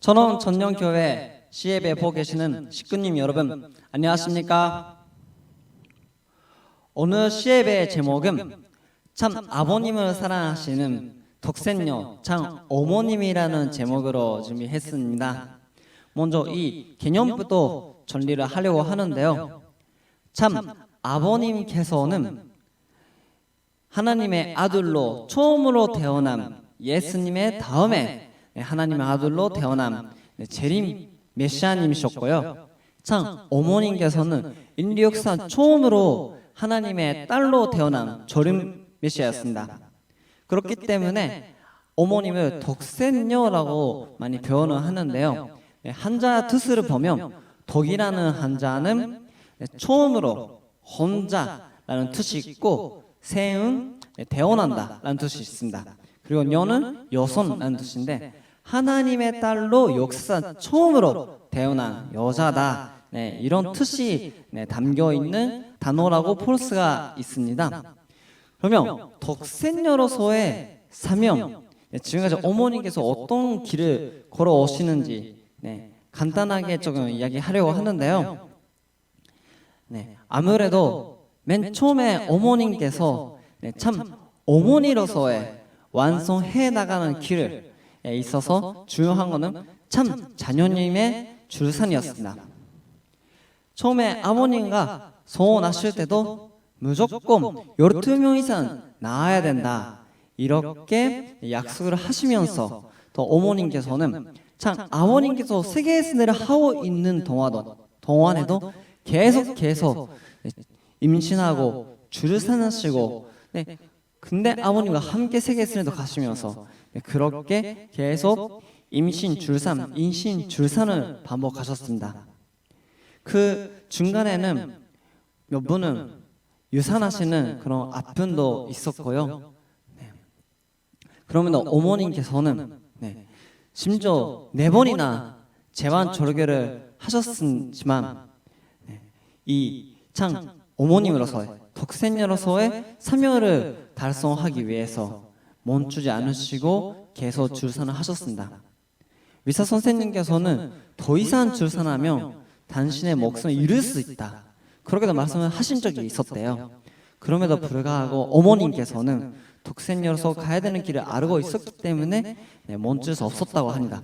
천원 전령교회 시예배 보고 계시는 식구님 여러분 안녕하십니까? 오늘 시예배의 제목은 참 아버님을 사랑하시는 덕센녀 참 어머님이라는 제목으로 준비했습니다. 먼저 이 개념부터 정리를 하려고 하는데요. 참 아버님께서는 하나님의 아들로 처음으로 태어난 예수님의 다음에 하나님의 아들로 태어난 재림 메시아님이셨고요. 참 어머님께서는 인류 역사 처음으로 하나님의 딸로 태어난 절임 메시아였습니다. 그렇기 때문에 어머님을 덕센녀라고 많이 표현을 하는데요. 한자 뜻을 보면 덕이라는 한자는 처음으로 혼자라는 뜻이 있고 세은 태어난다라는 뜻이 있습니다. 그리고 녀는 여손라는 뜻인데 하나님의 딸로 역사 처음으로 태어난 여자다. 네, 이런 뜻이 네, 담겨 있는 단어라고 폴스가 있습니다. 그러면 덕센녀로서의 사명 네, 지금까지 어머니께서 어떤 길을 걸어 오시는지 네, 간단하게 조금 이야기하려고 하는데요. 네, 아무래도 맨 처음에 어머님께서 네, 참 어머니로서의 완성해 나가는 길을 에 있어서 중요한 거는 참 자녀님의 출산이었습니다. 처음에 아버님과 소원하실 때도 무조건 12명 이상 낳아야 된다. 이렇게 약속을 하시면서 또 어머님께서는 참 아버님께서 세계 순회를 하고 있는 동안도 동안에도 계속 계속 임신하고 출산하시고 네, 근데 아버님과 함께 세계 순회도 가시면서 그렇게 계속 임신 출산, 임신 출산을 반복하셨습니다. 그 중간에는 몇 분은 유산하시는 그런 아픔도 있었고요. 네. 그러면 어머님께서는 네, 심지어 네 번이나 재반 절개를 하셨지만 네, 이참 어머님으로서의 덕생녀로서의 사명을 달성하기 위해서 멈추지 않으시고 계속 출산을 하셨습니다. 의사 선생님께서는 더 이상 출산하면 당신의 목숨을 잃을 수 있다. 그렇게도 말씀을 하신 적이 있었대요. 그럼에도 불구하고 어머님께서는 독생녀로서 가야 되는 길을 알고 있었기 때문에 네, 멈출 수 없었다고 합니다.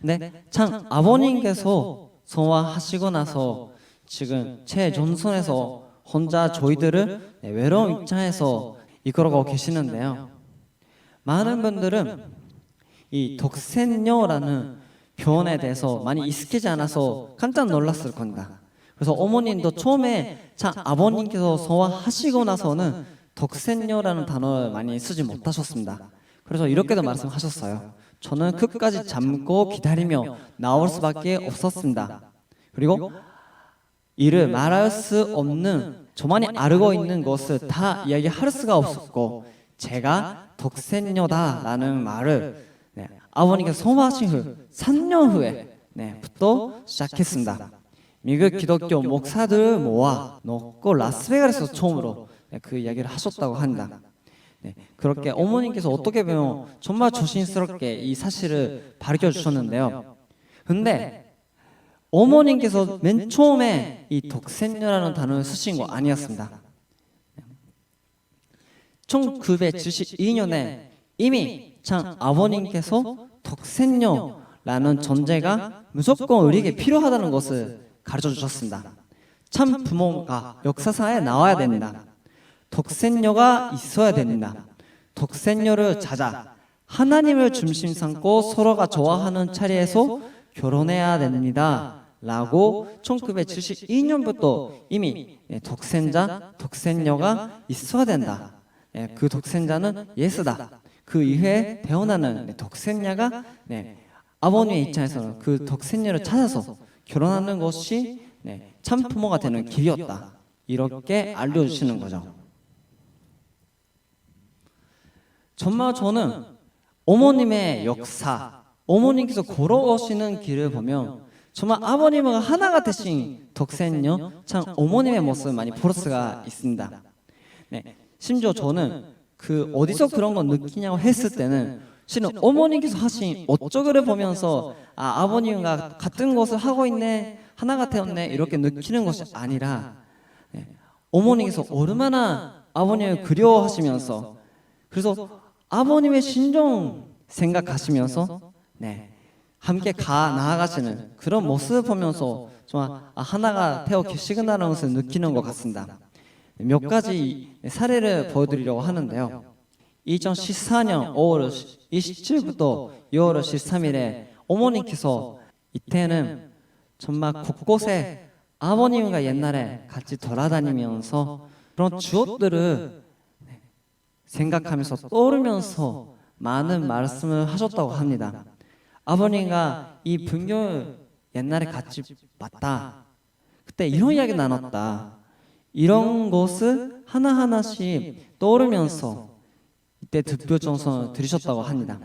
근데 참 아버님께서 소화하시고 나서 지금 최전선에서 혼자 저희들을 네, 외로운 입장에서 이끌어가고 계시는데요. 많은 분들은 이 덕센녀라는 표현에 대해서 많이 익숙하지 않아서 깜짝 놀랐을 겁니다. 그래서 어머님도 처음에 참 아버님께서 소화하시고 나서는 덕센녀라는 단어를 많이 쓰지 못하셨습니다. 그래서 이렇게도 말씀하셨어요. 저는 끝까지 참고 기다리며 나올 수밖에 없었습니다. 그리고 이를 말할 수 없는 저만이 알고 있는 것을 다 이야기할 수가 없었고 제가 덕센녀다라는 말을 네, 아버님께서 소마하신 후 3년 후에 네, 부터 시작했습니다. 미국 기독교 목사들 모아 놓고 라스베가스에서 처음으로 네, 그 이야기를 하셨다고 한다. 네, 그렇게 어머님께서 어떻게 보면 정말 조심스럽게 이 사실을 밝혀 주셨는데요. 근데 어머님께서 맨 처음에 이 독센녀라는 단어를 쓰신 거 아니었습니다. 1972년에 이미 참 아버님께서 독센녀라는 존재가 무조건 우리에게 필요하다는 것을 가르쳐 주셨습니다. 참 부모가 역사상에 나와야 된다. 독센녀가 있어야 된다. 독센녀를 찾아 하나님을 중심 삼고 서로가 좋아하는 자리에서 결혼해야 됩니다. 라고 1972년부터 이미 독생자, 독생녀가 있어야 된다. 예, 그 독생자는 예수다. 그 이후에 태어나는 독생녀가 네, 아버님의 입장에서는 그 독생녀를 찾아서 결혼하는 것이 네, 참 부모가 되는 길이었다. 이렇게 알려주시는 거죠. 정말 저는 어머님의 역사, 어머님께서 걸어오시는 길을 보면 정말 아버님과 하나가 되신 덕센녀, 참 어머님의 모습 많이 볼 수가 있습니다. 네, 심지어 저는 그 어디서 그런 거 느끼냐고 했을 때는 실은 어머니께서 하신 어쩌고를 보면서 아, 아버님과 같은 것을 하고 있네 하나가 되었네 이렇게 느끼는 것이 아니라 네, 어머니께서 얼마나 아버님을 그리워하시면서 그래서 아버님의 신종 생각하시면서 네 함께 가 나아가시는 그런 모습을 보면서 정말 아, 하나가 되어 계시구나라는 것을 느끼는 것 같습니다. 몇 가지 사례를 보여드리려고 하는데요. 2014년 5월 27일부터 6월 13일에 어머니께서 이때는 정말 곳곳에 아버님과 옛날에 같이 돌아다니면서 그런 주ot들을 생각하면서 떠오르면서 많은 말씀을 하셨다고 합니다. 아버님과 이 분교를 옛날에 같이 봤다. 그때 이런 이야기 나눴다. 이런 것을 하나하나씩 떠오르면서 이때 득표 정선을 들으셨다고 합니다.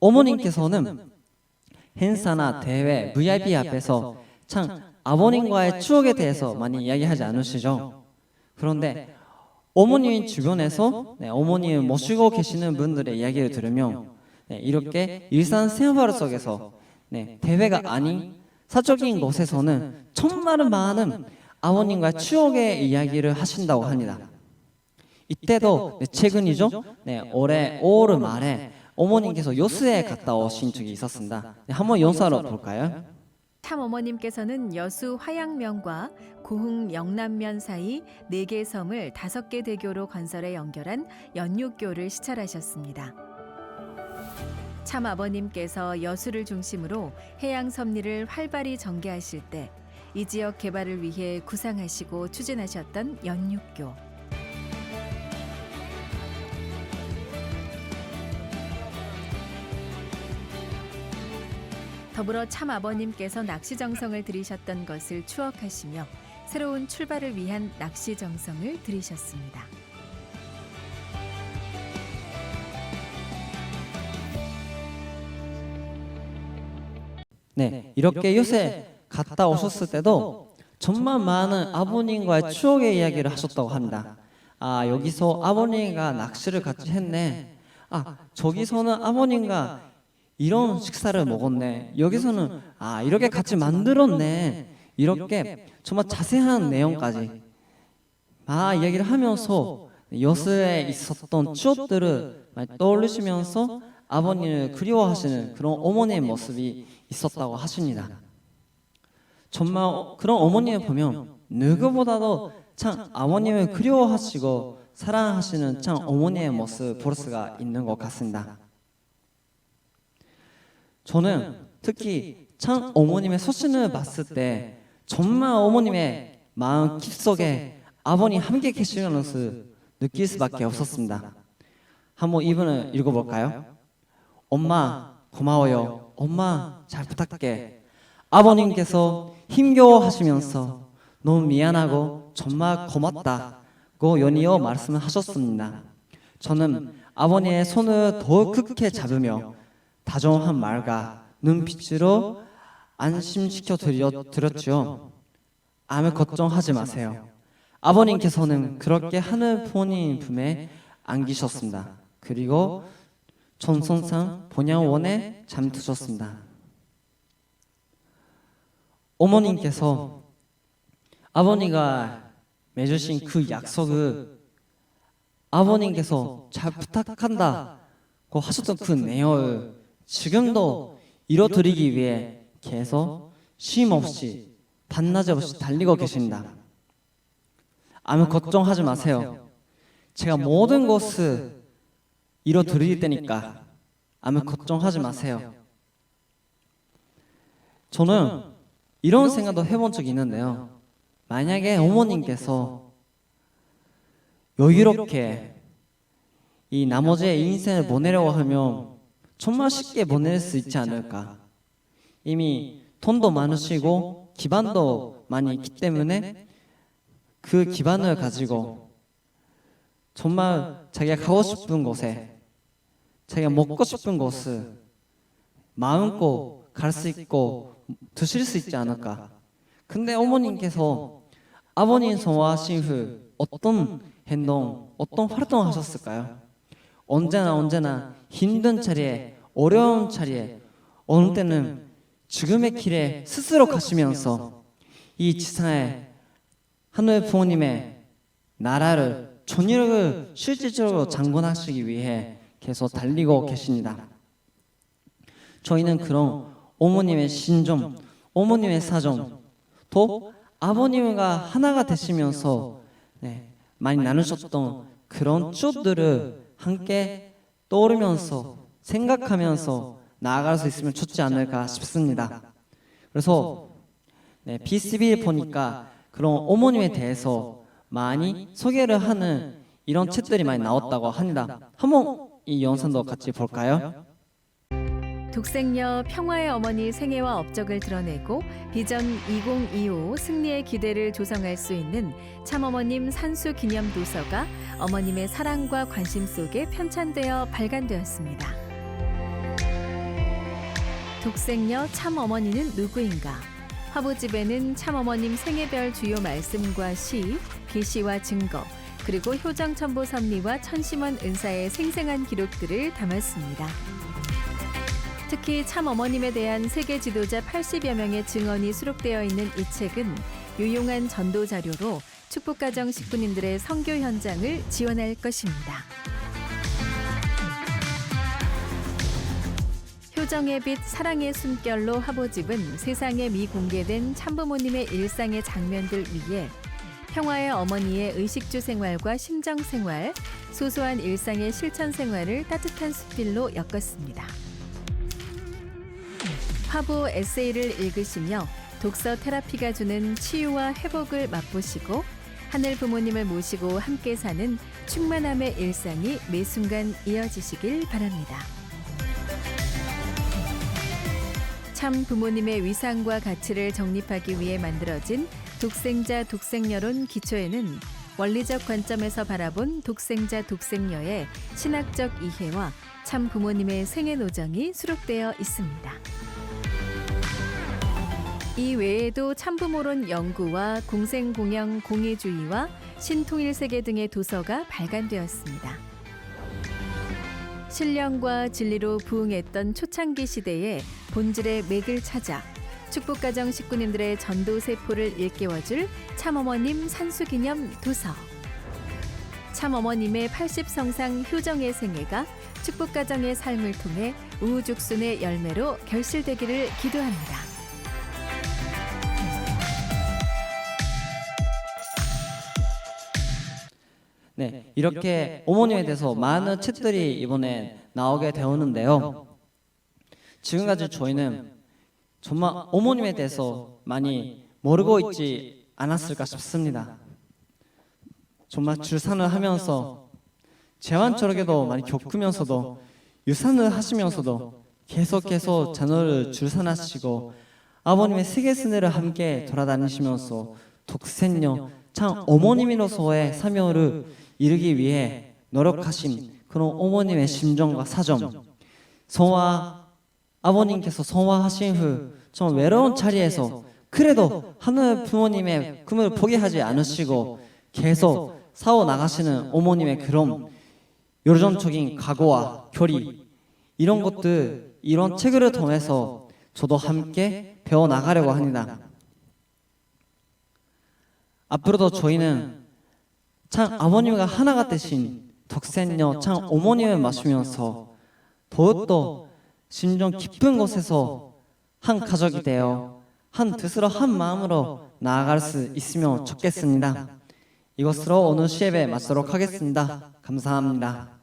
어머님께서는 행사나 대회, VIP 앞에서 참 아버님과의 추억에 대해서 많이 이야기하지 않으시죠? 그런데 어머님 주변에서 네, 어머님을 모시고 계시는 분들의 이야기를 들으면 네, 이렇게 일상생활 속에서 네, 대회가 아닌 사적인 곳에서는 정말 많은 아버님과 추억의 이야기를 하신다고 합니다. 이때도 네, 최근이죠. 네, 올해 5월 말에 어머님께서 요스에 갔다 오신 적이 있었습니다. 네, 한번 연사로 볼까요? 참 어머님께서는 여수 화양면과 고흥 영남면 사이 네 개 섬을 다섯 개 대교로 건설해 연결한 연육교를 시찰하셨습니다. 참 아버님께서 여수를 중심으로 해양 섭리를 활발히 전개하실 때 이 지역 개발을 위해 구상하시고 추진하셨던 연육교. 더불어 참 아버님께서 낚시 정성을 들이셨던 것을 추억하시며 새로운 출발을 위한 낚시 정성을 들이셨습니다. 네, 이렇게 요새 갔다 오셨을 때도 정말 많은 아버님과의 추억의 이야기를 하셨다고 합니다. 아, 여기서 아버님과 낚시를 같이 했네. 아, 저기서는 아버님과 이런 식사를 먹었네. 여기서는 아, 이렇게 같이 만들었네. 이렇게 정말 자세한 내용까지 아, 이야기를 하면서 여수에 있었던 추억들을 떠올리시면서 아버님을 그리워하시는 그런 어머니의 모습이 있었다고 하십니다. 정말 어- 그런 어머니를 보면 누구보다도 참 아버님을 그리워하시고 사랑하시는 참 어머니의 모습 볼 수가 있는 것 같습니다. 저는 특히 참 어머님의 소신을 봤을 때 정말 어머님의 마음 깊속에 아버님 함께 계시는 것을 느낄 수밖에 없었습니다. 한번 이분을 읽어볼까요? 엄마 고마워요. 엄마 잘 부탁해. 아버님께서 힘겨워하시면서 너무 미안하고 정말 고맙다고 연이어 말씀을 하셨습니다. 저는 아버님의 손을 더욱 크게 잡으며 다정한 말과 눈빛으로 안심시켜 드렸죠. 아무 걱정하지 마세요. 아버님께서는 그렇게 하늘 본인 품에 안기셨습니다. 그리고 전선상 본향원에 잠드셨습니다. 어머님께서 아버니가 맺으신 그 약속을 아버님께서 잘 부탁한다고 하셨던 그 내용을 지금도 이뤄드리기 위해 계속 쉼 없이 반나절 없이 달리고 계십니다. 아무 걱정하지 마세요. 제가 모든 것을 이뤄 드릴 테니까 아무 걱정하지 마세요. 저는 이런 생각도 해본 적이 있는데요. 만약에 어머님께서 여유롭게 이 나머지의 인생을 보내려고 하면 정말 쉽게 보낼 수 있지 않을까. 이미 돈도 많으시고 기반도 많이 있기 때문에 그 기반을 가지고 정말 자기가 가고 싶은 곳에 자기가 먹고 싶은 곳을 마음껏 갈 수 있고 드실 수 있지 않을까. 근데 어머님께서 아버님 성화하신 후 어떤 행동, 어떤 활동을 하셨을까요? 언제나 언제나 힘든 자리에 어려운 자리에 어느 때는 죽음의 길에 스스로 가시면서 이 지상에 하늘의 부모님의 나라를 전율을 실질적으로 장군하시기 위해 계속 달리고 계십니다. 저희는 그런 어머님의 신점, 어머님의 사정, 또 아버님과 하나가 되시면서 네, 많이 나누셨던 그런 추억들을 함께 떠오르면서 생각하면서 나아갈 수 있으면 좋지 않을까 싶습니다. 그래서 네, BCB 보니까 그런 어머님에 대해서 많이 소개를 하는 이런 책들이 많이 나왔다고 합니다. 한번 이 영상도 같이 볼까요? 독생녀 평화의 어머니 생애와 업적을 드러내고 비전 2025 승리의 기대를 조성할 수 있는 참어머님 산수 기념 도서가 어머님의 사랑과 관심 속에 편찬되어 발간되었습니다. 독생녀 참어머니는 누구인가? 화보집에는 참어머님 생애별 주요 말씀과 시, 계시와 증거, 그리고 효정천보 섭리와 천심원 은사의 생생한 기록들을 담았습니다. 특히 참 어머님에 대한 세계 지도자 80여 명의 증언이 수록되어 있는 이 책은 유용한 전도 자료로 축복가정 식구님들의 선교 현장을 지원할 것입니다. 효정의 빛 사랑의 숨결로 화보집은 세상에 미공개된 참부모님의 일상의 장면들 위에 평화의 어머니의 의식주 생활과 심정 생활, 소소한 일상의 실천 생활을 따뜻한 수필로 엮었습니다. 화보 에세이를 읽으시며 독서 테라피가 주는 치유와 회복을 맛보시고 하늘 부모님을 모시고 함께 사는 충만함의 일상이 매 순간 이어지시길 바랍니다. 참 부모님의 위상과 가치를 정립하기 위해 만들어진 독생자 독생녀론 기초에는 원리적 관점에서 바라본 독생자 독생녀의 신학적 이해와 참 부모님의 생애 노정이 수록되어 있습니다. 이 외에도 참부모론 연구와 공생공영 공의주의와 신통일 세계 등의 도서가 발간되었습니다. 신령과 진리로 부흥했던 초창기 시대에 본질의 맥을 찾아 축복가정 식구님들의 전도 세포를 일깨워줄 참어머님 산수기념 도서. 참어머님의 80성상 효정의 생애가 축복가정의 삶을 통해 우후죽순의 열매로 결실되기를 기도합니다. 네, 이렇게 어머님에 대해서 많은 책들이 이번에 나오게 되었는데요. 지금까지 저희는 정말 어머님에 대해서 많이 모르고 있지 않았을까 싶습니다. 정말 출산을 하면서 재환처럼에도 많이 겪으면서도 유산을 하시면서도 계속해서 자녀를 출산하시고 아버님의 세계 순회를 함께 돌아다니시면서 독생녀 참 어머님으로서의 사명을 이루기 위해 노력하신 그런 어머님의 심정과 사정. 성화 아버님께서 성화하신 후 좀 외로운 자리에서 그래도 하늘 부모님의 꿈을 포기하지 않으시고 계속 사오 나가시는 어머님의 그런 요정적인 각오와 결의 이런 것들 이런 책을 통해서 저도 함께 배워 나가려고 합니다. 앞으로도 저희는 참 아버님과 하나가 되신 덕센녀 참 어머님을 마시면서 더욱더 심정 깊은 곳에서 한 가족이 되어 한 뜻으로 한 마음으로 나아갈 수 있으면 좋겠습니다. 이것으로 오늘 시합에 마치도록 하겠습니다. 감사합니다.